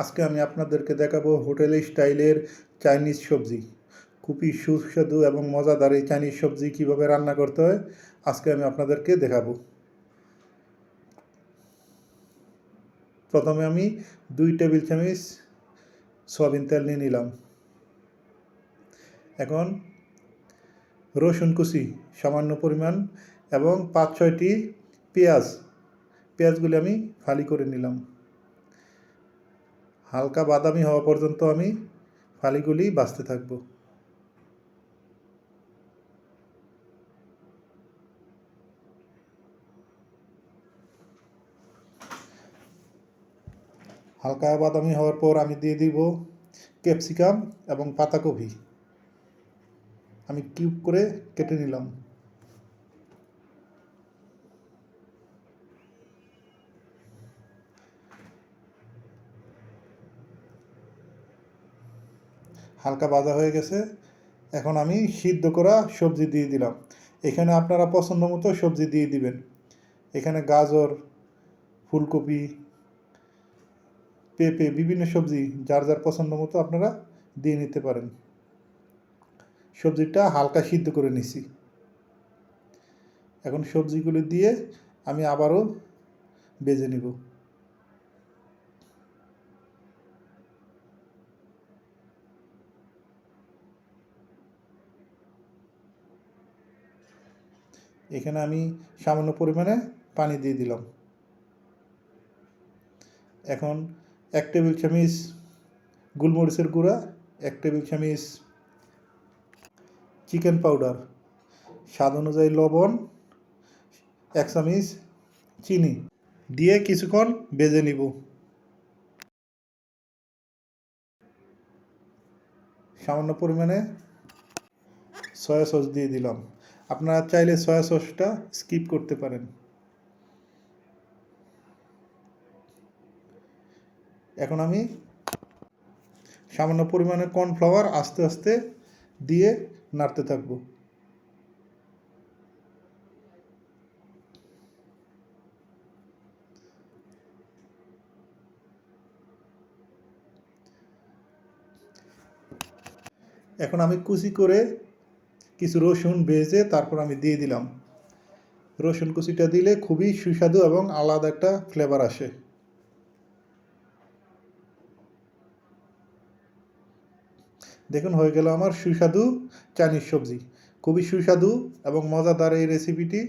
আজকে আমি আপনাদেরকে দেখাবো হোটেল স্টাইলের চাইনিজ সবজি। খুবই সুস্বাদু এবং মজাদার এই চাইনিজ সবজি কীভাবে রান্না করতে হয়, আজকে আমি আপনাদেরকে দেখাবো। প্রথমে আমি দুই টেবিল চামচ সয়াবিন তেল নিয়ে নিলাম। এখন রসুন কুচি, সামান্য পরিমাণ এবং পাঁচ ছয়টি পেঁয়াজ। পেঁয়াজগুলি আমি ফালি করে নিলাম। হালকা বাদামি হওয়া পর্যন্ত আমি ফালিগুলি বাঁচতে থাকব। হালকা বাদামি হওয়ার পর আমি দিয়ে দিব ক্যাপসিকাম এবং পাতাকপি আমি কিউব করে কেটে নিলাম। হালকা ভাজা হয়ে গেছে। এখন আমি সিদ্ধ করা সবজি দিয়ে দিলাম। এখানে আপনারা পছন্দ মতো সবজি দিয়ে দিবেন। এখানে গাজর, ফুলকপি, পেঁপে, বিভিন্ন সবজি যার যার পছন্দ মতো আপনারা দিয়ে নিতে পারেন। সবজিটা হালকা সিদ্ধ করে নিছি। এখন সবজিগুলি দিয়ে আমি আবারও বেজে নিব। এখানে আমি সামান্য পরিমাণে পানি দিয়ে দিলাম। এখন এক টেবিল চামচ গোলমরিচের গুঁড়া, এক টেবিল চামচ চিকেন পাউডার, স্বাদ অনুযায়ী লবণ, এক চামচ চিনি দিয়ে কিছুক্ষণ বেজে নিব। সামান্য পরিমাণে সয়া সস দিয়ে দিলাম। আপনারা চাইলে সয়া সসটা স্কিপ করতে পারেন। এখন আমি সামান্য পরিমাণে কর্নফ্লাওয়ার আস্তে আস্তে দিয়ে নাড়তে থাকব। এখন আমি কুচি করে কিছু রসুন ভেজে তারপর আমি দিয়ে দিলাম। রসুন কুচিটা দিলে খুবই সুস্বাদু এবং আলাদা একটা ফ্লেভার আসে। দেখুন, হয়ে গেল আমার সুস্বাদু চাইনিজ সবজি। খুবই সুস্বাদু এবং মজাদার এই রেসিপিটি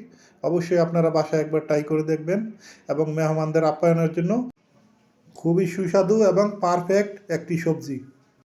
অবশ্যই আপনারা বাসায় একবার ট্রাই করে দেখবেন এবং মেহমানদের আপ্যায়নের জন্য খুবই সুস্বাদু এবং পারফেক্ট একটি সবজি।